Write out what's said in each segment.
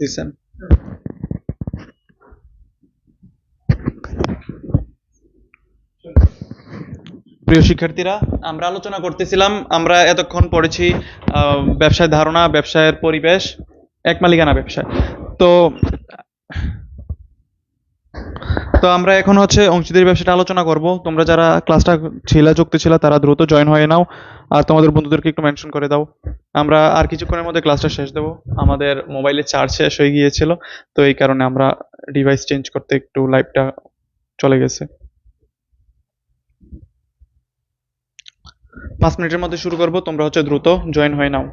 দিছেন প্রিয় শিক্ষার্থীরা, আমরা আলোচনা করতেছিলাম, আমরা এতক্ষণ পড়েছি ব্যবসায় ধারণা, ব্যবসায়ের পরিবেশ, এক মালিকানা ব্যবসায়। তো তো আমরা এখন হচ্ছে অংশীদারি ব্যবসাটা আলোচনা করব। তোমরা যারা ক্লাসটা ছিলা, যুক্ত ছিল, তারা দ্রুত জয়েন হয়ে নাও। আর তোমাদের বন্ধুদেরকে একটু মেনশন করে দাও। আমরা আর কিছুক্ষণের মধ্যে ক্লাসটা শেষ দেবো। আমাদের মোবাইলে চার্জ শেষ হয়ে গিয়েছিল, তো এই কারণে আমরা ডিভাইস চেঞ্জ করতে একটু লাইভটা চলে গেছে। পাঁচ মিনিটের মধ্যে শুরু করব। তোমরা হচ্ছে দ্রুত জয়েন হয়ে নাও।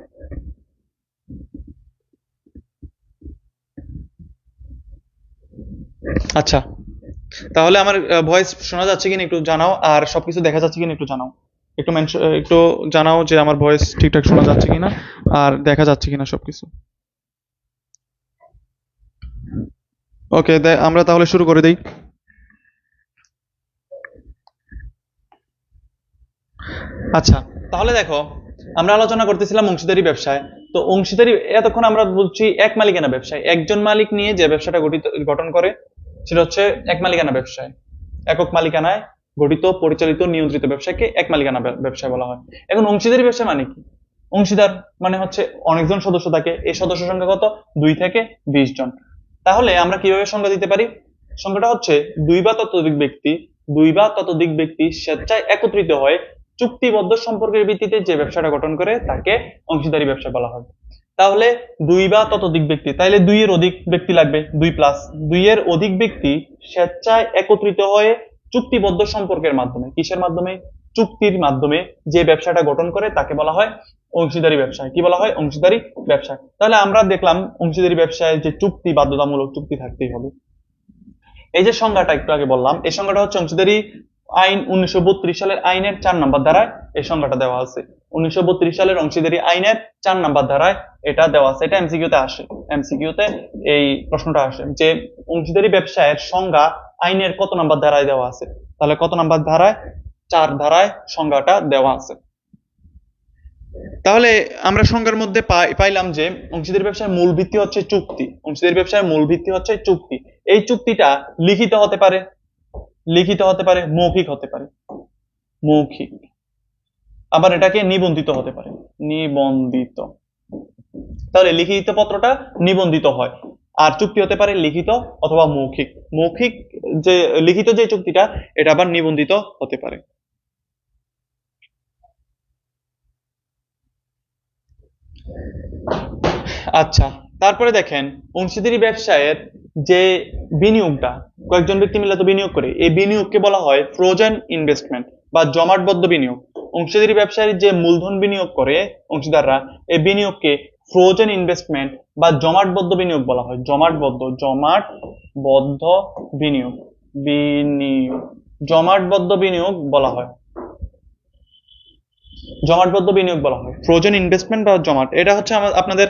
আচ্ছা তাহলে আমার ভয়েস শোনা যাচ্ছে কিনা একটু জানাও, আর সবকিছু দেখা যাচ্ছে কিনা একটু জানাও। একটু একটু জানাও যে আমার ভয়েস ঠিকঠাক শোনা যাচ্ছে কিনা, আর দেখা যাচ্ছে কিনা সবকিছু। ওকে আমরা তাহলে শুরু করে দেই। আচ্ছা তাহলে দেখো, আমরা আলোচনা করতেছিলাম অংশীদারি ব্যবসায়। তো অংশীদারি, এতক্ষণ আমরা বলছি এক মালিকানা ব্যবসায়। একজন মালিক নিয়ে যে ব্যবসাটা গঠিত, গঠন করে সেটা হচ্ছে এক মালিকানা ব্যবসায়। একক মালিকানায় গঠিত, পরিচালিত, নিয়ন্ত্রিত ব্যবসাকে এক মালিকানা ব্যবসায় বলা হয়। এখন অংশীদারি ব্যবসা মানে কি? অংশীদার মানে হচ্ছে অনেকজন সদস্য থাকে। এই সদস্য সংখ্যা কত? দুই থেকে বিশ জন। তাহলে আমরা কীভাবে সংখ্যা দিতে পারি? সংখ্যাটা হচ্ছে দুই বা ততোধিক ব্যক্তি, দুই বা ততোধিক ব্যক্তি স্বেচ্ছায় একত্রিত হয়ে চুক্তিবদ্ধ সম্পর্কের ভিত্তিতে যে ব্যবসাটা গঠন করে, তাকে অংশীদারি ব্যবসা বলা হয়। তাহলে দুই বা ততোধিক ব্যক্তি তাহলে দুইয়ের অধিক ব্যক্তি লাগবে, দুই প্লাস দুইয়ের অধিক ব্যক্তি স্বেচ্ছায় একত্রিত হয়ে চুক্তিবদ্ধ সম্পর্কের মাধ্যমে, কিসের মাধ্যমে? চুক্তির মাধ্যমে যে ব্যবসাটা গঠন করে তাকে বলা হয় অংশীদারি ব্যবসা। কি বলা হয়? অংশীদারি ব্যবসা। তাহলে আমরা দেখলাম অংশীদারি ব্যবসায় যে চুক্তি, বাধ্যতামূলক চুক্তি থাকতেই হবে। এই যে সংজ্ঞাটা একটু আগে বললাম, এই সংজ্ঞাটা হচ্ছে অংশীদারি আইন উনিশশো বত্রিশ সালের আইনের চার নাম্বার ধারায় এই সংজ্ঞাটা দেওয়া আছে। উনিশশো বত্রিশ সালের অংশীদারি আইনের চার নাম্বার ধারায় এটা দেওয়া আছে। এটা এমসিকিউতে আসে। এমসিকিউতে এই প্রশ্নটা আসে যে অংশীদারি ব্যবসায়ের সংজ্ঞা আইনের কত নাম্বার ধারায় দেওয়া আছে? তাহলে কত নাম্বার ধারায়? চার ধারায় সংজ্ঞাটা দেওয়া আছে। তাহলে আমরা সংজ্ঞার মধ্যে পাই- পাইলাম যে অংশীদারি ব্যবসার মূল ভিত্তি হচ্ছে চুক্তি। অংশীদারি ব্যবসার মূল ভিত্তি হচ্ছে চুক্তি। এই চুক্তিটা লিখিত হতে পারে। লিখিত হতে পারে, মৌখিক হতে পারে। মৌখিক। আবার এটাকে নিবন্ধিত হতে পারে। নিবন্ধিত। তাহলে লিখিত পত্রটা নিবন্ধিত হয়। আর চুক্তি হতে পারে লিখিত অথবা মৌখিক। মৌখিক যে, লিখিত যে চুক্তিটা, এটা আবার নিবন্ধিত হতে পারে। আচ্ছা তারপরে দেখেন, অংশীদারি ব্যবসায়ের যে বিনিয়োগটা, কয়েকজন ব্যক্তি মিলে তো বিনিয়োগ করে, এই বিনিয়োগকে বলা হয় ফ্রোজেন ইনভেস্টমেন্ট। বা জমাটবদ্ধ বিনিয়োগ। অংশীদারি ব্যবসায়ী যে মূলধন বিনিয়োগ করে, অংশীদাররা, এই বিনিয়োগকে ফ্রোজেন ইনভেস্টমেন্ট বা জমাটবদ্ধ বিনিয়োগ বলা হয়। জমাটবদ্ধ জমাটবদ্ধ বিনিয়োগ। বিনিয়োগ। জমাটবদ্ধ বিনিয়োগ বলা হয়। জমাটবদ্ধ বিনিয়োগ বলা হয়। ফ্রোজেন ইনভেস্টমেন্ট বা জমাট, এটা হচ্ছে আপনাদের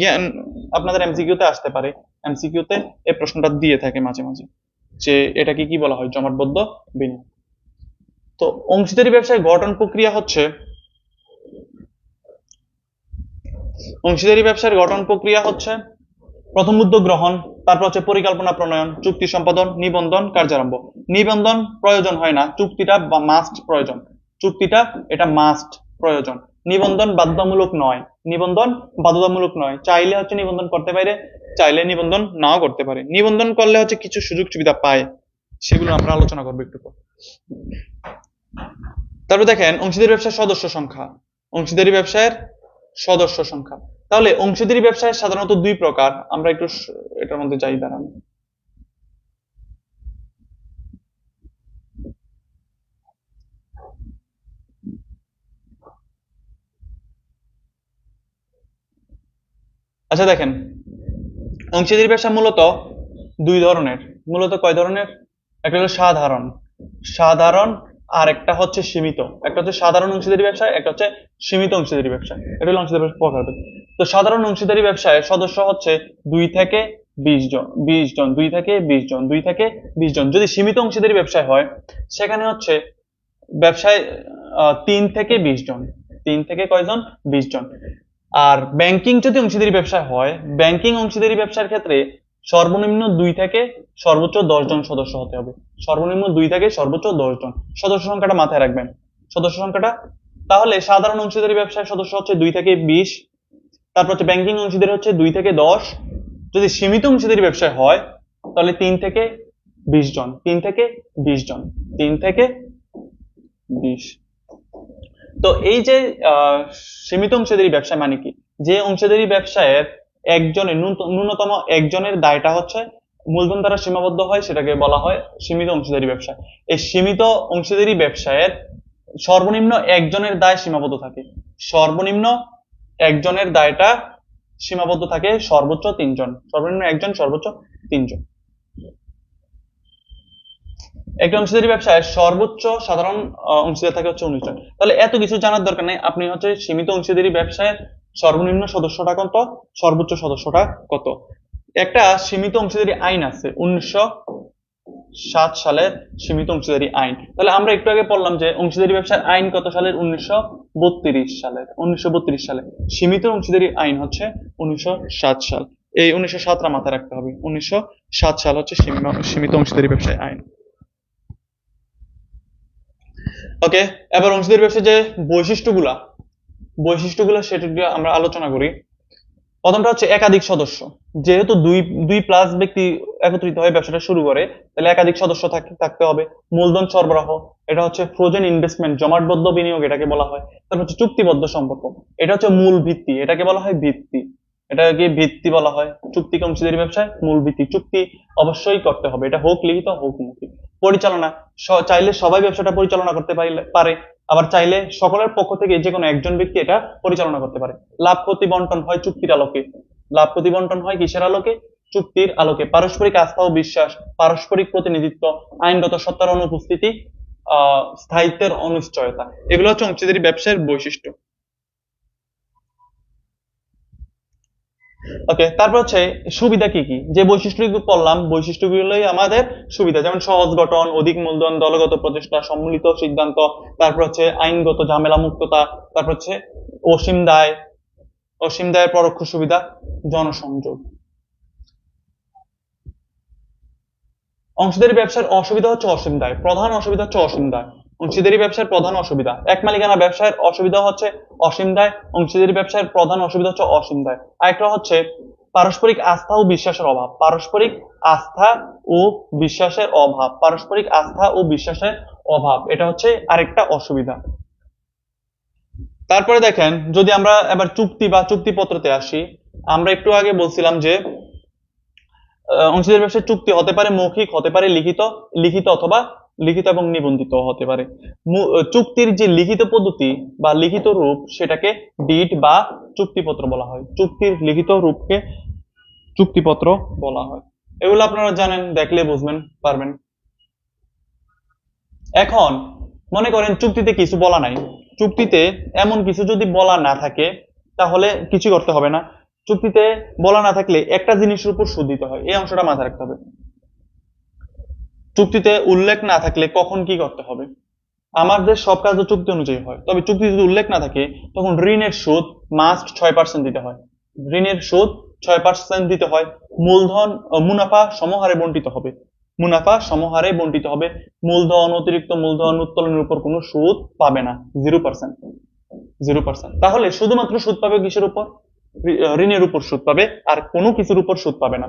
জ্ঞান, আপনাদের এমসিকিউ তে আসতে পারে। এমসিকিউ তে এই প্রশ্নটা দিয়ে থাকে মাঝে মাঝে। যে এটাকে কি বলা হয়? জমাটবদ্ধ বিনিয়োগ। তো অংশীদারি ব্যবসায় গঠন প্রক্রিয়া হচ্ছে অংশীদারি ব্যবসার গঠন প্রক্রিয়া হচ্ছে প্রথম উদ্যোগ গ্রহণ, তারপর হচ্ছে পরিকল্পনা প্রণয়ন, চুক্তি সম্পাদন, নিবন্ধন, কার্যারম্ভ। নিবন্ধন প্রয়োজন হয় না, চুক্তিটা মাস্ট প্রয়োজন। চুক্তিটা এটা মাস্ট প্রয়োজন। নিবন্ধন বাধ্যতামূলক নয়। নিবন্ধন বাধ্যতামূলক নয়। চাইলে হচ্ছে নিবন্ধন করতে পারে, চাইলে নিবন্ধন নাও করতে পারে। নিবন্ধন করলে হচ্ছে কিছু সুযোগ সুবিধা পায়। সেগুলো আমরা আলোচনা করব একটু পর। তারপর দেখেন, অংশীদারি ব্যবসার সদস্য সংখ্যা। অংশীদারি ব্যবসায়ের সদস্য সংখ্যা। তাহলে অংশীদারি ব্যবসায় সাধারণত দুই প্রকার। আমরা একটু এটার মধ্যে যাই, দাঁড়ান। আচ্ছা দেখেন, অংশীদারি ব্যবসা মূলত দুই ধরনের। মূলত কয় ধরনের? একটা হলো সাধারণ। সাধারণ আর একটা হচ্ছে সীমিত। একটা হচ্ছে সাধারণ অংশীদারি ব্যবসা একটা হচ্ছে সীমিত অংশীদারি ব্যবসা এটা হলো অংশীদারি প্রকার। তো সাধারণ অংশীদারি ব্যবসায় সদস্য হচ্ছে দুই থেকে বিশ জন বিশ জন, দুই থেকে বিশ জন, দুই থেকে বিশ জন। যদি সীমিত অংশীদারি ব্যবসায় হয়, সেখানে হচ্ছে ব্যবসায় তিন থেকে বিশ জন, তিন থেকে কয়জন বিশ জন। আর ব্যাংকিং যদি অংশীদারি ব্যবসায় হয় ব্যাংকিং অংশীদারি ব্যবসার ক্ষেত্রে সর্বনিম্ন দুই থেকে সর্বোচ্চ দশ জন সদস্য হতে হবে। সর্বনিম্ন দুই থেকে সর্বোচ্চ দশ জন। সদস্য সংখ্যাটা মাথায় রাখবেন। সদস্য সংখ্যাটা, তাহলে সাধারণ অংশীদারি ব্যবসায় সদস্য হচ্ছে দুই থেকে বিশ। তারপর হচ্ছে ব্যাংকিং অংশীদারি হচ্ছে দুই থেকে দশ। যদি সীমিত অংশীদারি ব্যবসায় হয়, তাহলে তিন থেকে বিশ জন। তিন থেকে বিশ জন। তিন থেকে বিশ। তো এই যে সীমিত অংশীদারি ব্যবসা মানে কি? যে অংশীদারি ব্যবসায়ের একজনের ন্যূনতম একজনের দায়টা হচ্ছে মূলধন দ্বারা সীমাবদ্ধ হয়, সেটাকে বলা হয় সীমিত অংশীদারি ব্যবসা। এই সীমিত অংশীদারি ব্যবসায়ের সর্বনিম্ন একজনের দায় সীমাবদ্ধ থাকে। সর্বনিম্ন একজনের দায়টা সীমাবদ্ধ থাকে সর্বোচ্চ তিনজন। সর্বনিম্ন একজন, সর্বোচ্চ তিনজন। একটা অংশীদারি ব্যবসায় সর্বোচ্চ সাধারণ অংশীদার থাকে হচ্ছে উনিশ জন। তাহলে এত কিছু জানার দরকার নেই। আপনি হচ্ছে সীমিত অংশীদারি ব্যবসায় সর্বনিম্ন সদস্যটা কত? সর্বোচ্চ সদস্যটা কত? একটা সীমিত অংশীদারি আইন আছে, উনিশশো সাত সালের সীমিত অংশীদারি আইন। তাহলে আমরা একটু আগে পড়লাম যে অংশীদারি ব্যবসার আইন কত সালের? উনিশশো বত্রিশ সালের, উনিশশো বত্রিশ সালে। সীমিত অংশীদারি আইন হচ্ছে উনিশশো সাত সাল। এই উনিশশো সাতটা মাথায় রাখতে হবে। উনিশশো সাত সাল হচ্ছে সীমিত অংশীদারি ব্যবসায় আইন। ওকে, এবার অংশীদারি ব্যবসার যে বৈশিষ্ট্যগুলা বৈশিষ্ট্যগুলো সেটা আমরা আলোচনা করি। প্রথমটা হচ্ছে একাধিক সদস্য। যেহেতু দুই দুই প্লাস ব্যক্তি একত্রিত হয়ে ব্যবসাটা শুরু করে, তাহলে একাধিক সদস্য থাকতে হবে। মূলধন সরবরাহ, এটা হচ্ছে ফ্রোজেন ইনভেস্টমেন্ট জমাটবদ্ধ বিনিয়োগ এটাকে বলা হয়। তারপর হচ্ছে চুক্তিবদ্ধ সম্পর্ক। এটা হচ্ছে মূল ভিত্তি, এটাকে বলা হয় ভিত্তি। এটাকে ভিত্তি বলা হয়। চুক্তি অংশীদারি ব্যবসায় মূল ভিত্তি। চুক্তি অবশ্যই করতে হবে। এটা হোক লিখিত, হোক মৌখিক। পরিচালনা চাইলে সবাই ব্যবসাটা পরিচালনা করতে পারে। আবার চাইলে সকলের পক্ষ থেকে যে কোনো একজন ব্যক্তি এটা পরিচালনা করতে পারে। লাভ ক্ষতি বন্টন হয় চুক্তির আলোকে। লাভ ক্ষতি বন্টন হয় কিসের আলোকে? চুক্তির আলোকে। পারস্পরিক আস্থা ও বিশ্বাস, পারস্পরিক প্রতিনিধিত্ব, আইনগত সত্তার অনুপস্থিতি, আহ, স্থায়িত্বের অনিশ্চয়তা। এগুলো হচ্ছে অংশীদারি ব্যবসায়ের বৈশিষ্ট্য। ওকে তারপর হচ্ছে সুবিধা কি কি? যে বৈশিষ্ট্যগুলো পড়লাম বৈশিষ্ট্যগুলোই আমাদের সুবিধা। যেমন সহজ গঠন, অধিক মূলধন, দলগত প্রচেষ্টা, সম্মিলিত সিদ্ধান্ত, তারপর হচ্ছে আইনগত ঝামেলা মুক্ততা, তারপর হচ্ছে অসীম দায়, অসীম দায়ের পরোক্ষ সুবিধা, জনসংযোগ। অংশীদারি ব্যবসার অসুবিধা হচ্ছে অসীম দায়। প্রধান অসুবিধা হচ্ছে অসীম দায়। অংশীদারি ব্যবসার প্রধান অসুবিধা। এক মালিকানা ব্যবসায়ের অসুবিধা হচ্ছে অসীম দায়, অংশীদারি ব্যবসায়ের প্রধান অসুবিধা হচ্ছে অসীম দায়। আরেকটা হচ্ছে পারস্পরিক আস্থা ও বিশ্বাসের অভাব। পারস্পরিক আস্থা ও বিশ্বাসের অভাব। পারস্পরিক আস্থা ও বিশ্বাসের অভাব। এটা হচ্ছে আরেকটা অসুবিধা। তারপরে দেখেন, যদি আমরা এবার চুক্তি বা চুক্তিপত্রতে আসি, আমরা একটু আগে বলছিলাম যে অংশীদারি ব্যবসায় চুক্তি হতে পারে মৌখিক, হতে পারে লিখিত লিখিত অথবা লিখিত এবং নিবন্ধিত হতে পারে। চুক্তির যে লিখিত পদ্ধতি বা লিখিত রূপ সেটাকে ডিড বা চুক্তিপত্র বলা হয়। চুক্তির লিখিত রূপকে চুক্তিপত্র বলা হয়। এগুলো আপনারা জানেন, দেখলে বুঝবেন, পারবেন। এখন মনে করেন চুক্তিতে কিছু বলা নাই। চুক্তিতে এমন কিছু যদি বলা না থাকে, তাহলে কিছু করতে হবে না। চুক্তিতে বলা না থাকলে একটা জিনিসের উপর সুদ দিতে হয়। এই অংশটা মাথায় রাখতে হবে। চুক্তিতে উল্লেখ না থাকলে কখন কি করতে হবে? আমাদের সব কাজ তো চুক্তি অনুযায়ী হয়। তবে চুক্তি যদি উল্লেখ না থাকে, তখন ঋণের সুদ মাস্ট ছয় পার্সেন্ট দিতে হয়। ঋণের সুদ ছয় পার্সেন্ট দিতে হয়। মূলধন মুনাফা সমহারে বন্টিত হবে। মুনাফা সমহারে বন্টিত হবে। মূলধন, অতিরিক্ত মূলধন উত্তোলনের উপর কোনো সুদ পাবে না। জিরো পার্সেন্ট জিরো পার্সেন্ট তাহলে শুধুমাত্র সুদ পাবে কিসের উপর? ঋণের উপর সুদ পাবে, আর কোনো কিছুর উপর সুদ পাবে না।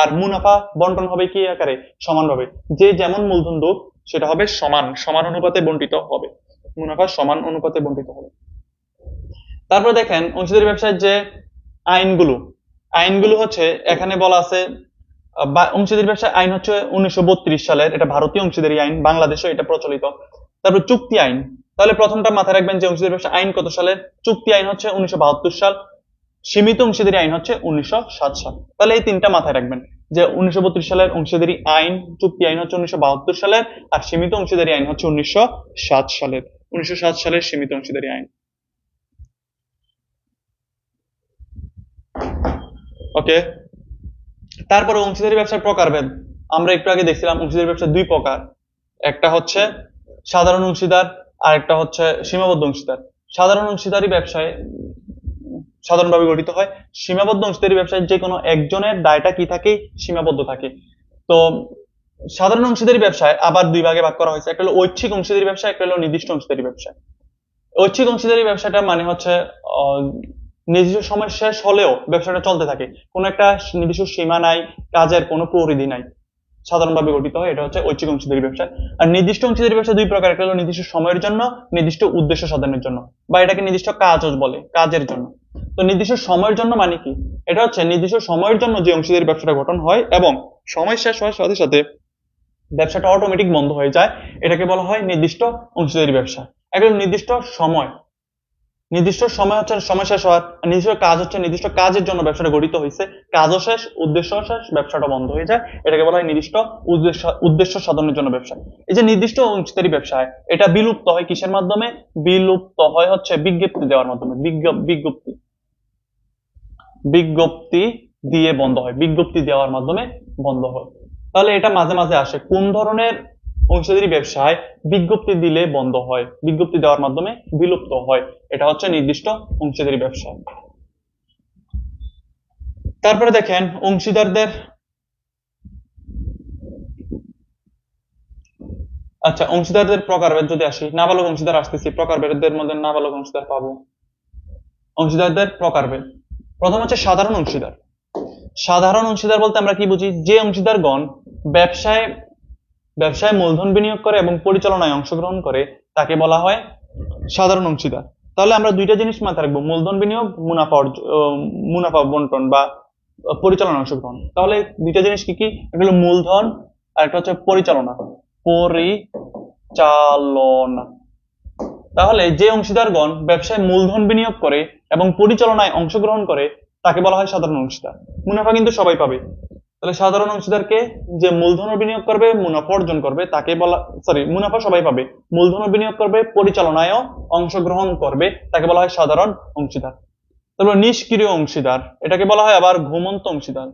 আর মুনাফা বন্টন হবে কি আকারে? সমানভাবে। যে যেমন মূলধন দোক সেটা হবে সমান সমান অনুপাতে বন্টিত হবে। মুনাফা সমান অনুপাতে বন্টিত হবে। তারপর দেখেন, অংশীদারি ব্যবসার যে আইনগুলো আইনগুলো হচ্ছে, এখানে বলা আছে অংশীদারি ব্যবসার আইন হচ্ছে উনিশশো বত্রিশ সালের, এটা ভারতীয় অংশীদারি আইন বাংলাদেশেও এটা প্রচলিত। তারপর চুক্তি আইন। তাহলে প্রথমটা মাথায় রাখবেন যে অংশীদারি ব্যবসা আইন কত সালে চুক্তি আইন হচ্ছে উনিশশো বাহাত্তর সাল। সীমিত অংশীদারি আইন হচ্ছে উনিশশো সাল। তাহলে এই তিনটা মাথায় রাখবেন, যে উনিশশো সালের অংশীদারি আইন, চুক্তি আইন হচ্ছে উনিশশো সালের, আর সীমিত অংশীদারি আইন হচ্ছে উনিশশো সালের। উনিশশো সালের সীমিত অংশীদারি আইন। ওকে? তারপরে অংশীদারি ব্যবসার প্রকারভেদ। আমরা একটু আগে দেখছিলাম অংশীদারি ব্যবসা দুই প্রকার। একটা হচ্ছে সাধারণ অংশীদার আর একটা হচ্ছে সীমাবদ্ধ অংশীদার। সাধারণ অংশীদারি ব্যবসায় সাধারণভাবে গঠিত হয়। সীমাবদ্ধ অংশীদারি ব্যবসায় যে কোনো একজনের দায়টা কি থাকে? সীমাবদ্ধ থাকে। তো সাধারণ অংশীদারি ব্যবসায় আবার দুই ভাগে ভাগ করা হয়েছে। একটা হলো ঐচ্ছিক অংশীদারি ব্যবসা একটা হলো নির্দিষ্ট অংশীদারি ব্যবসা ঐচ্ছিক অংশীদারি ব্যবসাটা মানে হচ্ছে নির্দিষ্ট সময় শেষ হলেও ব্যবসাটা চলতে থাকে। কোনো একটা নির্দিষ্ট সীমা নাই, কাজের কোনো পরিধি নাই। সাধারণভাবে গঠিত হয়, এটা হচ্ছে ঐচ্ছিক অংশীদারি ব্যবসা আর নির্দিষ্ট অংশীদারি ব্যবসা দুই প্রকার, একটা হলো নির্দিষ্ট সময়ের জন্য, নির্দিষ্ট উদ্দেশ্য সাধনের জন্য, বা এটাকে নির্দিষ্ট কাজও বলে, কাজের জন্য। তো নির্দিষ্ট সময়ের জন্য মানে কি? এটা হচ্ছে নির্দিষ্ট সময়ের জন্য যে অংশীদারি ব্যবসাটা গঠন হয় এবং সময় শেষ হওয়ার সাথে সাথে ব্যবসাটা অটোমেটিক বন্ধ হয়ে যায়। এটাকে বলা হয় নির্দিষ্ট অংশীদারি ব্যবসা। একটা নির্দিষ্ট সময় নির্দিষ্ট সময় হচ্ছে সময় শেষ হওয়ার নির্দিষ্ট কাজ হচ্ছে নির্দিষ্ট কাজের জন্য ব্যবসাটা গঠিত হয়েছে। কাজও শেষ, উদ্দেশ্য শেষ, ব্যবসাটা বন্ধ হয়ে যায়। এটাকে বলা হয় নির্দিষ্ট উদ্দেশ্য উদ্দেশ্য সাধনের জন্য ব্যবসা। এই যে নির্দিষ্ট অংশীদারি ব্যবসায়, এটা বিলুপ্ত হয় কিসের মাধ্যমে? বিলুপ্ত হয় হচ্ছে বিজ্ঞপ্তি দেওয়ার মাধ্যমে, বিজ্ঞ- বিজ্ঞপ্তি। বিজ্ঞপ্তি দিয়ে বন্ধ হয়, বিজ্ঞপ্তি দেওয়ার মাধ্যমে বন্ধ হয়। তাহলে এটা মাঝে মাঝে আসে, কোন ধরনের অংশীদারি ব্যবসায় বিজ্ঞপ্তি দিলে বন্ধ হয়? বিজ্ঞপ্তি দেওয়ার মাধ্যমে বিলুপ্ত হয়, এটা হচ্ছে নির্দিষ্ট অংশীদারি ব্যবসা। তারপরে দেখেন, অংশীদারদের আচ্ছা অংশীদারদের প্রকারভেদ যদি আসি, নাবালক অংশীদার আসতেছি প্রকারভেদের মধ্যে নাবালক অংশীদার পাবো। অংশীদারদের প্রকারভেদ প্রথম হচ্ছে সাধারণ অংশীদার। সাধারণ অংশীদার বলতে আমরা কি বুঝি? যে অংশীদারগণ ব্যবসায় ব্যবসায় মূলধন বিনিয়োগ করে এবং পরিচালনায় অংশগ্রহণ করে, তাকে বলা হয় সাধারণ অংশীদার। তাহলে আমরা দুইটা জিনিস মাথায় রাখব, মূলধন বিনিয়োগ, মুনাফা মুনাফা বন্টন বা পরিচালনা অংশগ্রহণ। তাহলে দুইটা জিনিস কি কি? একটা হলো মূলধন আর একটা হচ্ছে পরিচালনা। পরিচালনা। তাহলে যে অংশীদারগণ ব্যবসায় মূলধন বিনিয়োগ করে এবং পরিচালনায় অংশগ্রহণ করে, তাকে বলা হয় সাধারণ অংশীদার। মুনাফা কিন্তু সবাই পাবে। তাহলে সাধারণ অংশীদারকে যে মূলধন বিনিয়োগ করবে, মুনাফা অর্জন করবে, তাকে বলা সরি মুনাফা সবাই পাবে। মূলধন বিনিয়োগ করবে, পরিচালনায়ও অংশগ্রহণ করবে, তাকে বলা হয় সাধারণ অংশীদার। তারপর নিষ্ক্রিয় অংশীদার, এটাকে বলা হয় আবার ঘুমন্ত অংশীদার।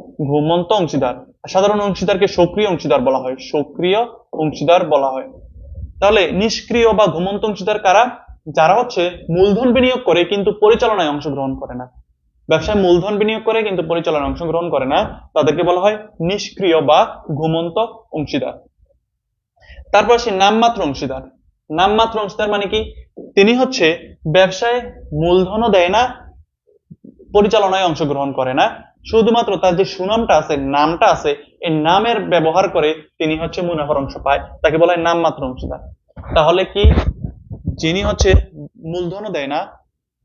ঘুমন্ত অংশীদার। সাধারণ অংশীদারকে সক্রিয় অংশীদার বলা হয়। সক্রিয় অংশীদার বলা হয়। তাহলে নিষ্ক্রিয় বা ঘুমন্ত অংশীদার কারা? যারা হচ্ছে মূলধন বিনিয়োগ করে কিন্তু পরিচালনায় অংশগ্রহণ করে না। ব্যবসায় মূলধন বিনিয়োগ করে কিন্তু পরিচালনায় অংশগ্রহণ করে না। তাদেরকে বলা হয় নিষ্ক্রিয় বা ঘুমন্ত অংশীদার। তারপর সে নামমাত্র অংশীদার। নামমাত্র অংশীদার মানে কি? তিনি হচ্ছে ব্যবসায় মূলধনও দেয় না, পরিচালনায় অংশগ্রহণ করে না। শুধুমাত্র তার যে সুনামটা আছে, নামটা আছে, এই নামের ব্যবহার করে তিনি হচ্ছে মুনাফার অংশ পায়। তাকে বলা হয় নামমাত্র অংশীদার। তাহলে কি যিনি হচ্ছে মূলধনও দেয় না,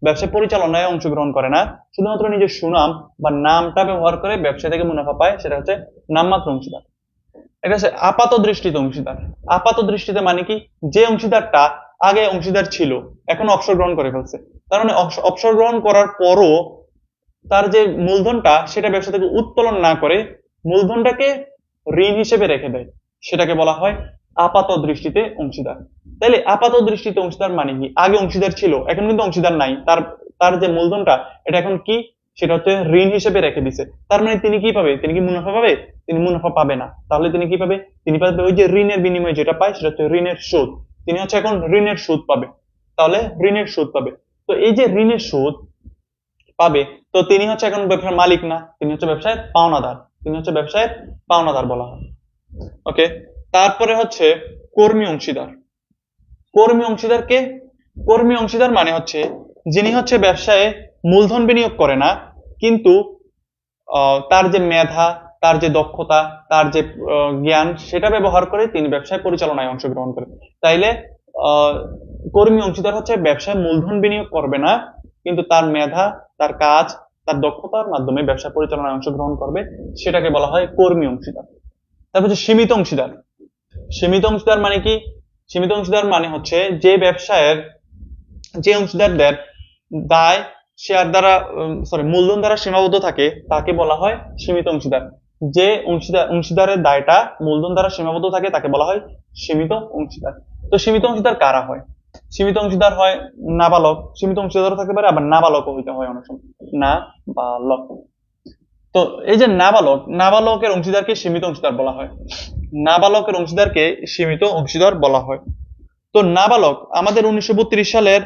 ব্যবসা পরিচালনায় অংশগ্রহণ করে না, শুধুমাত্র নিজের সুনাম বা নামটা ব্যবহার করে ব্যবসা থেকে মুনাফা পায়, সেটা হচ্ছে নামমাত্র অংশীদার। এটা হচ্ছে আপাত দৃষ্টিতে অংশীদার। আপাত দৃষ্টিতে মানে কি? যে অংশীদারটা আগে অংশীদার ছিল, এখন অবসর গ্রহণ করে ফেলছে। তার মানে অবস- অবসর গ্রহণ করার পরও তার যে মূলধনটা সেটা ব্যবসা থেকে উত্তোলন না করে মূলধনটাকে ঋণ হিসেবে রেখে দেয়। সেটাকে বলা হয় আপাত দৃষ্টিতে অংশীদার। তাইলে আপাত দৃষ্টিতে অংশীদার মানে কি? আগে অংশীদার ছিল, এখন কিন্তু অংশীদার নাই। তার তার যে মূলধনটা, এটা এখন কি? সেটা হচ্ছে ঋণ হিসেবে রেখে দিছে। তার মানে তিনি কি পাবে? তিনি কি মুনাফা পাবে? তিনি মুনাফা পাবে না। তাহলে তিনি কি পাবে? তিনি পাবে ওই যে ঋণের বিনিময়ে যেটা পায়, সেটা হচ্ছে ঋণের সুদ তিনি হচ্ছে এখন ঋণের সুদ পাবে। তাহলে ঋণের সুদ পাবে। তো এই যে ঋণের সুদ পাবে। তো তিনি হচ্ছে এখন ব্যবসার মালিক না, তিনি হচ্ছে ব্যবসায়ের পাওনাদার, তিনি হচ্ছে ব্যবসায়ের পাওনাদার বলা হয়। ওকে? তারপরে হচ্ছে কর্মী অংশীদার। কর্মী অংশীদারকে কর্মী অংশীদার মানে হচ্ছে যিনি হচ্ছে ব্যবসায় মূলধন বিনিয়োগ করে না, কিন্তু তার যে মেধা, তার যে দক্ষতা, তার যে জ্ঞান, সেটা ব্যবহার করে তিনি ব্যবসায় পরিচালনায় অংশগ্রহণ করেন। তাইলে কর্মী অংশীদার হচ্ছে ব্যবসায় মূলধন বিনিয়োগ করবে না কিন্তু তার মেধা, তার কাজ, তার দক্ষতার মাধ্যমে ব্যবসা পরিচালনায় অংশগ্রহণ করবে, সেটাকে বলা হয় কর্মী অংশীদার। তারপর হচ্ছে সীমিত অংশীদার। সীমিত অংশীদার মানে কি? সীমিত অংশীদার মানে হচ্ছে যে ব্যবসায়ের, যে অংশীদারদের দায় শেয়ার দ্বারা সরি মূলধন দ্বারা সীমাবদ্ধ থাকে, তাকে বলা হয় সীমিত অংশীদার। যে অংশীদার অংশীদারের দায়টা মূলধন দ্বারা সীমাবদ্ধ থাকে, তাকে বলা হয় সীমিত অংশীদার। তো সীমিত অংশীদার কারা হয়? সীমিত অংশীদার হয় নাবালক, সীমিত অংশীদারও থাকতে পারে, আবার নাবালকও হইতে হয় অনেক সময়। না বালক তো এই যে নাবালক, নাবালকের অংশীদারকে সীমিত অংশীদার বলা হয়। নাবালকের অংশীদারকে সীমিত অংশীদার বলা হয়। তো নাবালক আমাদের উনিশশো বত্রিশ সালের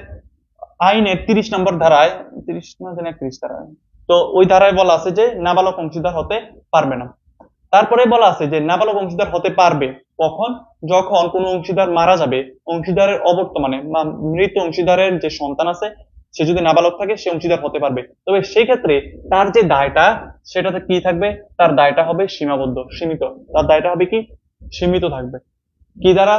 আইনের তিরিশ নম্বর ধারায়, তিরিশ না জানি, একত্রিশ ধারায়। তো ওই ধারায় বলা আছে যে, নাবালক অংশীদার হতে পারবে না। তারপরে বলা আছে যে, নাবালক অংশীদার হতে পারবে। কখন যখন কোনো অংশীদার মারা যাবে, অংশীদারের অবর্তমানে বা মৃত অংশীদারের যে সন্তান আছে, সে যদি নাবালক থাকে, সে অংশীদার হতে পারবে। তবে সেই ক্ষেত্রে তার যে দায়টা, সেটাতে কি থাকবে? তার দায়টা হবে সীমাবদ্ধ, সীমিত। তার দায়টা হবে কি? সীমিত থাকবে। কি দ্বারা?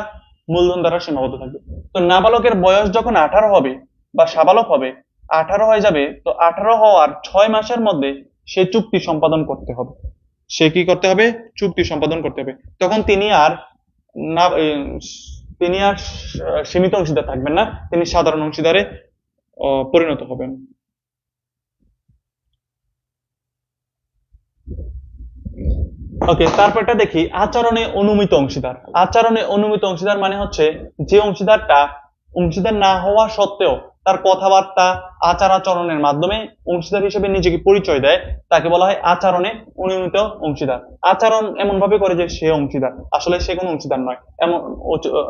মূলধন দ্বারা সীমাবদ্ধ থাকবে। তো নাবালকের বয়স যখন আঠারো হবে বা সাবালক হবে, আঠারো হয়ে যাবে, তো আঠারো হওয়ার ছয় মাসের মধ্যে সে চুক্তি সম্পাদন করতে হবে। সে কি করতে হবে? চুক্তি সম্পাদন করতে হবে। তখন তিনি আর না তিনি আর সীমিত অংশীদার থাকবেন না। তিনি সাধারণ অংশীদারে পরিণত হবেন। ওকে, তারপরটা দেখি। আচরণে অনুমিত অংশীদার। আচরণে অনুমিত অংশীদার মানে হচ্ছে যে অংশীদারটা অংশীদার না হওয়া সত্ত্বেও তার কথাবার্তা আচার আচরণের মাধ্যমে অংশীদার হিসেবে নিজেকে পরিচয় দেয়। তাকে বলা হয় আচরণে অনুমিত অংশীদার। আচরণ এমন ভাবে করে যে সে অংশীদার। আসলে সে কোনো অংশীদার নয়। এমন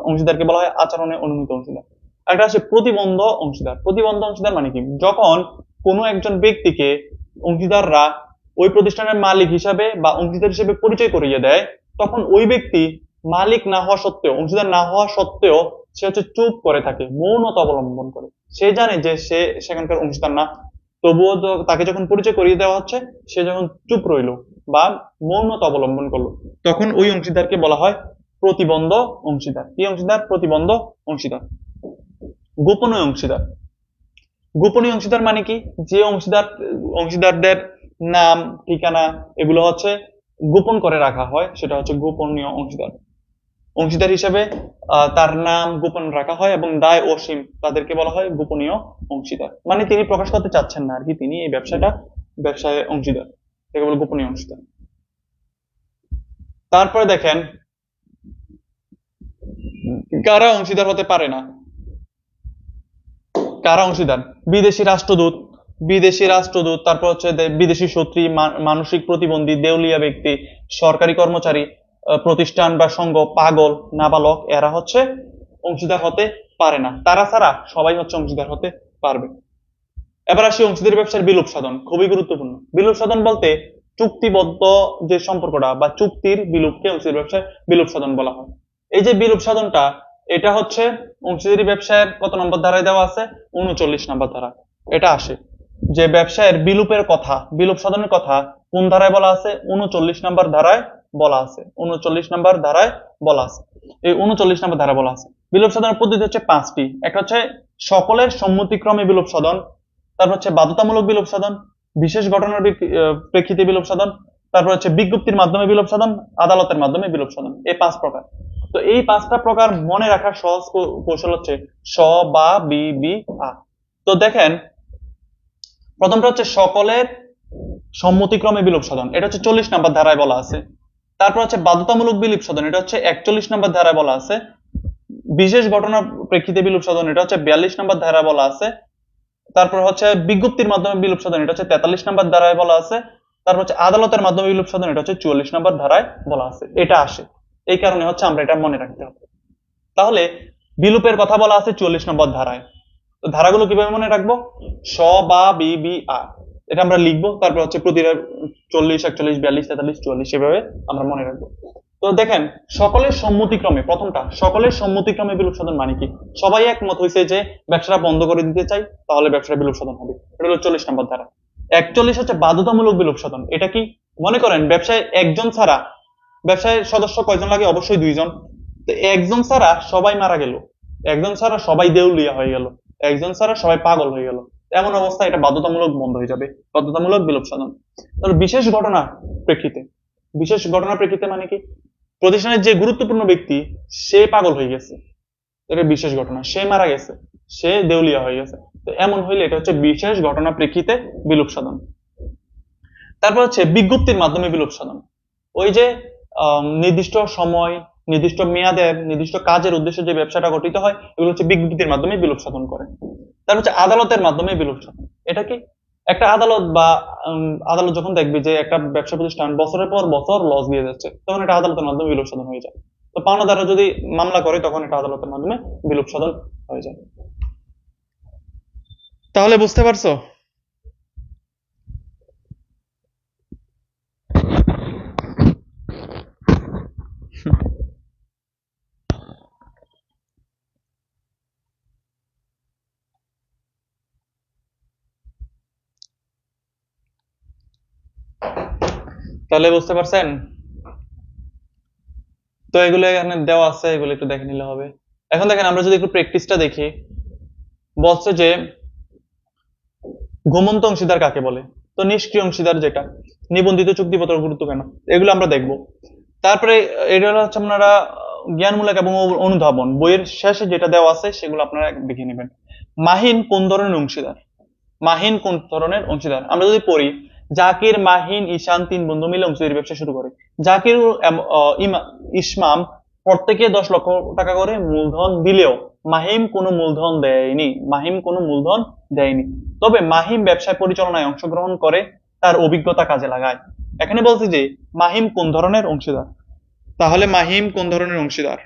অংশীদারকে বলা হয় আচরণে অনুমিত অংশীদার। একটা হচ্ছে প্রতিবন্ধ অংশীদার। প্রতিবন্ধ অংশীদার মানে কি? যখন কোনো একজন ব্যক্তিকে অংশীদাররা ওই প্রতিষ্ঠানের মালিক হিসাবে বা অংশীদার হিসেবে পরিচয় করিয়ে দেয়, তখন ওই ব্যক্তি মালিক না হওয়া সত্ত্বেও, অংশীদার না হওয়া সত্ত্বেও সে হচ্ছে চুপ করে থাকে, মৌনতা অবলম্বন করে। সে জানে যে সে সেখানকার অংশীদার না। তবুও তাকে যখন পরিচয় করিয়ে দেওয়া হচ্ছে, সে যখন চুপ রইল বা মৌনতা অবলম্বন করল, তখন ওই অংশীদারকে বলা হয় প্রতিবন্ধ অংশীদার। কি অংশীদার? প্রতিবন্ধ অংশীদার। গোপনীয় অংশীদার। গোপনীয় অংশীদার মানে কি? যে অংশীদার, অংশীদারদের নাম, ঠিকানা, এগুলো হচ্ছে গোপন করে রাখা হয়, সেটা হচ্ছে গোপনীয় অংশীদার। অংশীদার হিসেবে তার নাম গোপন রাখা হয় এবং দায় অসীম তাদেরকে বলা হয় গোপনীয় অংশীদার। মানে তিনি প্রকাশ করতে চাচ্ছেন না আর কি তিনি এই ব্যবসাটা ব্যবসায় অংশীদার। একে বলে গোপনীয় অংশীদার। তারপরে দেখেন, কারা অংশীদার হতে পারে না? কারা অংশীদার? বিদেশি রাষ্ট্রদূত বিদেশি রাষ্ট্রদূত, তারপর হচ্ছে বিদেশি শত্রী মানসিক প্রতিবন্ধী, দেউলিয়া ব্যক্তি, সরকারি কর্মচারী প্রতিষ্ঠান বা সংঘ পাগল, নাবালক, এরা হচ্ছে অংশীদার হতে পারে না। তারা ছাড়া সবাই হচ্ছে অংশীদার হতে পারবে। এবার আসি অংশীদারি ব্যবসার বিলোপ সাধন, খুবই গুরুত্বপূর্ণ। বিলোপ সাধন বলতে চুক্তিবদ্ধ যে সম্পর্কটা বা চুক্তির বিলোপকে অংশীদারি ব্যবসায় বিলোপ সাধন বলা হয়। এই যে বিলোপ সাধনটা, এটা হচ্ছে অংশীদারি ব্যবসায়ের কত নম্বর ধারায় দেওয়া আছে? উনচল্লিশ নম্বর ধারা। এটা আসে। যে ব্যবসায়ের বিলুপের কথা, বিলোপ সাধনের কথা কোন ধারায় বলা আছে? উনচল্লিশ নম্বর ধারায় বলা আছে। উনচল্লিশ নম্বর ধারায় বলা আছে। এই উনচল্লিশ নম্বর ধারা বলা আছে। বিলোপ সাধনের পদ্ধতি হচ্ছে পাঁচটি। একটা হচ্ছে সকলের সম্মতিক্রমে বিলোপ সাধন, তারপর হচ্ছে বাধ্যতামূলক বিলোপ সাধন, বিশেষ ঘটনার প্রেক্ষিতে বিলোপ সাধন, তারপর হচ্ছে বিজ্ঞপ্তির মাধ্যমে বিলোপ সাধন, আদালতের মাধ্যমে বিলোপ সাধন, এই পাঁচ প্রকার। তো এই পাঁচটা প্রকার মনে রাখার সহজ কৌশল হচ্ছে স, বা, বি বি, আ। তো দেখেন, প্রথমটা হচ্ছে সকলের সম্মতিক্রমে বিলোপ সাধন। এটা হচ্ছে চল্লিশ নাম্বার ধারায় বলা আছে। তারপর হচ্ছে বাধ্যতামূলক বিলোপ সাধন, এটা হচ্ছে একচল্লিশ নাম্বার ধারায় বলা আছে। বিশেষ ঘটনার প্রেক্ষিতে বিলোপ সাধন, এটা হচ্ছে বিয়াল্লিশ নাম্বার ধারায় বলা আছে। তারপর হচ্ছে বিজ্ঞপ্তির মাধ্যমে বিলোপ সাধন, এটা হচ্ছে তেতাল্লিশ নাম্বার ধারায় বলা আছে। তারপর হচ্ছে আদালতের মাধ্যমে বিলোপ সাধন, এটা হচ্ছে চুয়াল্লিশ নাম্বার ধারায় বলা আছে। এটা আসে। এই কারণে হচ্ছে আমরা এটা মনে রাখতে হবে। তাহলে বিলুপের কথা বলা আছে চুয়াল্লিশ নম্বর ধারায়। তো ধারাগুলো কীভাবে মনে রাখব? স, বা, বি বি আর এটা আমরা লিখব, তারপর হচ্ছে প্রতিটা চল্লিশ, একচল্লিশ, বিয়াল্লিশ, তেতাল্লিশ, চুয়াল্লিশ এভাবে আমরা মনে রাখব। তো দেখেন, সকলের সম্মতিক্রমে, প্রথমটা, সকলের সম্মতিক্রমে বিলোপ সাধন মানে কি? সবাই একমত হয়েছে যে ব্যবসাটা বন্ধ করে দিতে চাই, তাহলে ব্যবসাটা বিলোপ সাধন হবে। এটা হলো চল্লিশ নম্বর ধারা। একচল্লিশ হচ্ছে বাধ্যতামূলক বিলোপ সাধন। এটা কি? মনে করেন, ব্যবসায় একজন ছাড়া, ব্যবসায় সদস্য কয়জন লাগে? অবশ্যই দুইজন। তো একজন ছাড়া সবাই মারা গেল। একজন ছাড়া সবাই দেউলিয়া হয়ে গেল। একজন ছাড়া সবাই পাগল হয়ে গেল। এমন অবস্থা এটা বাধ্যতামূলক বন্ধ হয়ে যাবে, বাধ্যতামূলক বিলোপ সাধন তাহলে বিশেষ ঘটনা প্রেক্ষিতে, বিশেষ ঘটনা প্রেক্ষিতে মানে কি? প্রতিষ্ঠানের যে গুরুত্বপূর্ণ ব্যক্তি, সে পাগল হয়ে গেছে। এটা বিশেষ ঘটনা। সে মারা গেছে, সে দেউলিয়া হয়ে গেছে। তো এমন হইলে এটা হচ্ছে বিশেষ ঘটনা প্রেক্ষিতে বিলোপ সাধন তারপর হচ্ছে বিজ্ঞপ্তির মাধ্যমে বিলোপ সাধন ওই যে নির্দিষ্ট সময়, নির্দিষ্ট মেয়াদের নির্দিষ্ট কাজের উদ্দেশ্যে যে ব্যবসাটা গঠিত হয়, এগুলো হচ্ছে বিজ্ঞপ্তির মাধ্যমে বিলোপ সাধন করে। তারপর হচ্ছে আদালতের মাধ্যমে বিলুপ্ত। এটা কি? একটা আদালত বা আদালত যখন দেখবে যে একটা ব্যবসা প্রতিষ্ঠান বছরের পর বছর লস দিয়ে যাচ্ছে, তখন এটা আদালতের মাধ্যমে বিলুপ সাধন হয়ে যায়। তো পাওনাদাররা যদি মামলা করে, তখন এটা আদালতের মাধ্যমে বিলুপ সাধন হয়ে যায়। তাহলে বুঝতে পারছ? তাহলে বুঝতে পারছেন? তো এগুলো এখানে দেওয়া আছে, এগুলো একটু দেখে নিলে হবে। এখন দেখেন, আমরা যদি একটু প্র্যাকটিসটা দেখি, বলছে যে ঘুমন্ত অংশীদার কাকে বলে? তো নিষ্ক্রিয় অংশীদার যেটা, নিবন্ধিত চুক্তিপত্র গুরুত্ব কেন? এগুলো আমরা দেখব। তারপরে এটা হচ্ছে আপনারা জ্ঞানমূলক এবং অনুধাবন। বইয়ের শেষে যেটা দেওয়া আছে, সেগুলো আপনারা দেখে নেবেন। মাহিন কোন ধরনের অংশীদার? মাহিন কোন ধরনের অংশীদার? আমরা যদি পড়ি জাকির, মাহিন, ঈশান তিন বন্ধু মিলে অংশীদারি ব্যবসা শুরু করে। জাকির ইসমাম প্রত্যেকে দশ লক্ষ টাকা করে মূলধন দিলেও মাহিম কোনো মূলধন দেয়নি। মাহিম কোনো মূলধন দেয়নি। তবে মাহিম ব্যবসায় পরিচালনায় অংশগ্রহণ করে, তার অভিজ্ঞতা কাজে লাগায়। এখানে বলছি যে, মাহিম কোন ধরনের অংশীদার? তাহলে মাহিম কোন ধরনের অংশীদার?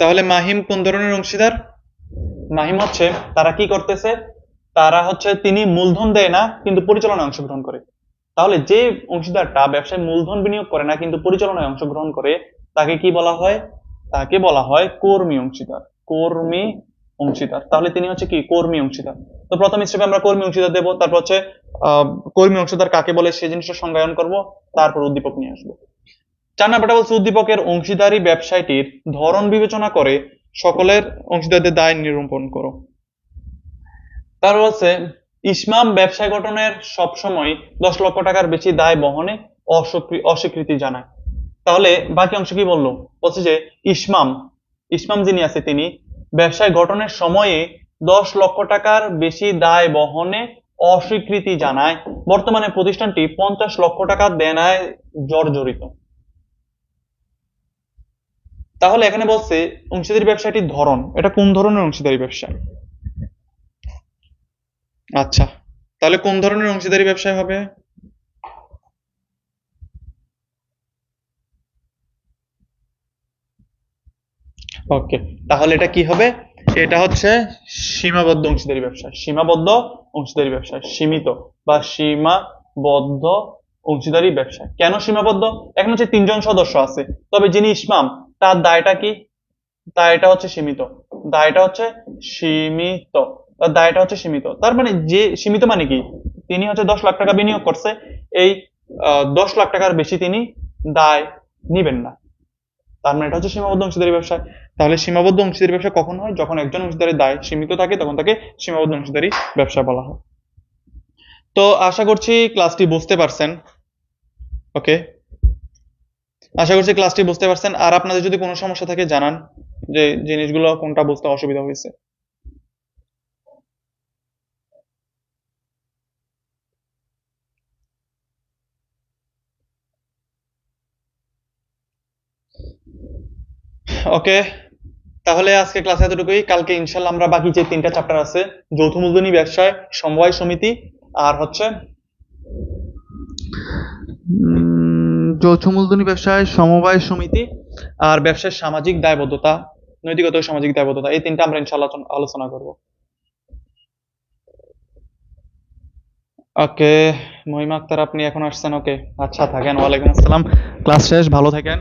তাহলে মাহিম কোন ধরনের অংশীদার? মাহিম হচ্ছে তারা কি করতেছে? তারা হচ্ছে তিনি মূলধন দেয় না, কিন্তু পরিচালনায় অংশগ্রহণ করে। তাহলে যে অংশীদারটা ব্যবসায় মূলধন বিনিয়োগ করে না, কিন্তু পরিচালনায় অংশগ্রহণ করে, তাকে কি বলা হয়? তাকে বলা হয় কর্মী অংশীদার। কর্মী অংশীদার। তাহলে তিনি হচ্ছে কি? কর্মী অংশীদার। তো প্রথম স্টেপে আমরা কর্মী অংশীদার দেবো, তারপর হচ্ছে কর্মী অংশীদার কাকে বলে সেই জিনিসটা সংজ্ঞায়ন করব, তারপর উদ্দীপক নিয়ে আসব। চার নাম্বারটা বলছে উদ্দীপকের অংশীদারি ব্যবসায়টির ধরন বিবেচনা করে সকলের অংশীদারদের দায় নিরূপণ করো। তার বলছে ইসমাম ব্যবসায় গঠনের সবসময় দশ লক্ষ টাকার বেশি দায় বহনে অস্বীকৃতি জানায়। তাহলে বাকি অংশ কি বলল? বলছে যে, ইসমাম ইসমাম যিনি আছে তিনি ব্যবসায় গঠনের সময়ে দশ লক্ষ টাকার বেশি দায় বহনে অস্বীকৃতি জানায়। বর্তমানে প্রতিষ্ঠানটি পঞ্চাশ লক্ষ টাকা দেনায় জর্জরিত। তাহলে এখানে বলছে অংশীদারি ব্যবসাটির ধরন। এটা কোন ধরনের অংশীদারি ব্যবসা? আচ্ছা তাহলে কোন ধরনের অংশীদারি ব্যবসায় হবে? ওকে, তাহলে এটা কি হবে? এটা হচ্ছে সীমাবদ্ধ অংশীদারি ব্যবসা। সীমাবদ্ধ অংশীদারি ব্যবসা, সীমিত বা সীমাবদ্ধ অংশীদারি ব্যবসা। কেন সীমাবদ্ধ? এখন হচ্ছে তিনজন সদস্য আছে। তবে যিনি ইসমাম তার দায়টা কি? দায়টা হচ্ছে সীমিত। দায়টা হচ্ছে সীমিত। তার দায়টা হচ্ছে সীমিত। তার মানে যে, সীমিত মানে কি? তিনি হচ্ছে দশ লাখ টাকা বিনিয়োগ করছে। এই দশ লাখ টাকার বেশি তিনি দায় নিবেন না। তার মানে এটা হচ্ছে সীমাবদ্ধ অংশীদারি ব্যবসা। তাহলে সীমাবদ্ধ অংশীদারি ব্যবসা কখন হয়? যখন একজন অংশীদারের দায় সীমিত থাকে, তখন তাকে সীমাবদ্ধ অংশীদারি ব্যবসা বলা হয়। তো আশা করছি ক্লাসটি বুঝতে পারছেন। ওকে আশা করছি ক্লাসটি বুঝতে পারছেন। আর আপনাদের যদি কোনো সমস্যা থাকে, জানান যে জিনিসগুলো কোনটা বুঝতে অসুবিধা হয়েছে। ওকে, তাহলে আজকে ক্লাস এতটুকুই। কালকে ইনশাল্লাহ আমরা বাকি যে তিনটা চ্যাপ্টার আছে, যৌথ মূলধনী ব্যবসায়, সমবায় সমিতি আর হচ্ছে যৌথ মূলধনী ব্যবসায় সমবায় সমিতি আর ব্যবসায় সামাজিক দায়বদ্ধতা, নৈতিকতা ও সামাজিক দায়বদ্ধতা, এই তিনটা আমরা ইনশাল্লাহ আলোচনা- করব। ওকে, মহিমা আক্তার, আপনি এখন আসছেন, ওকে। আচ্ছা থাকেন, ওয়ালাইকুম আসসালাম। ক্লাস শেষ, ভালো থাকেন।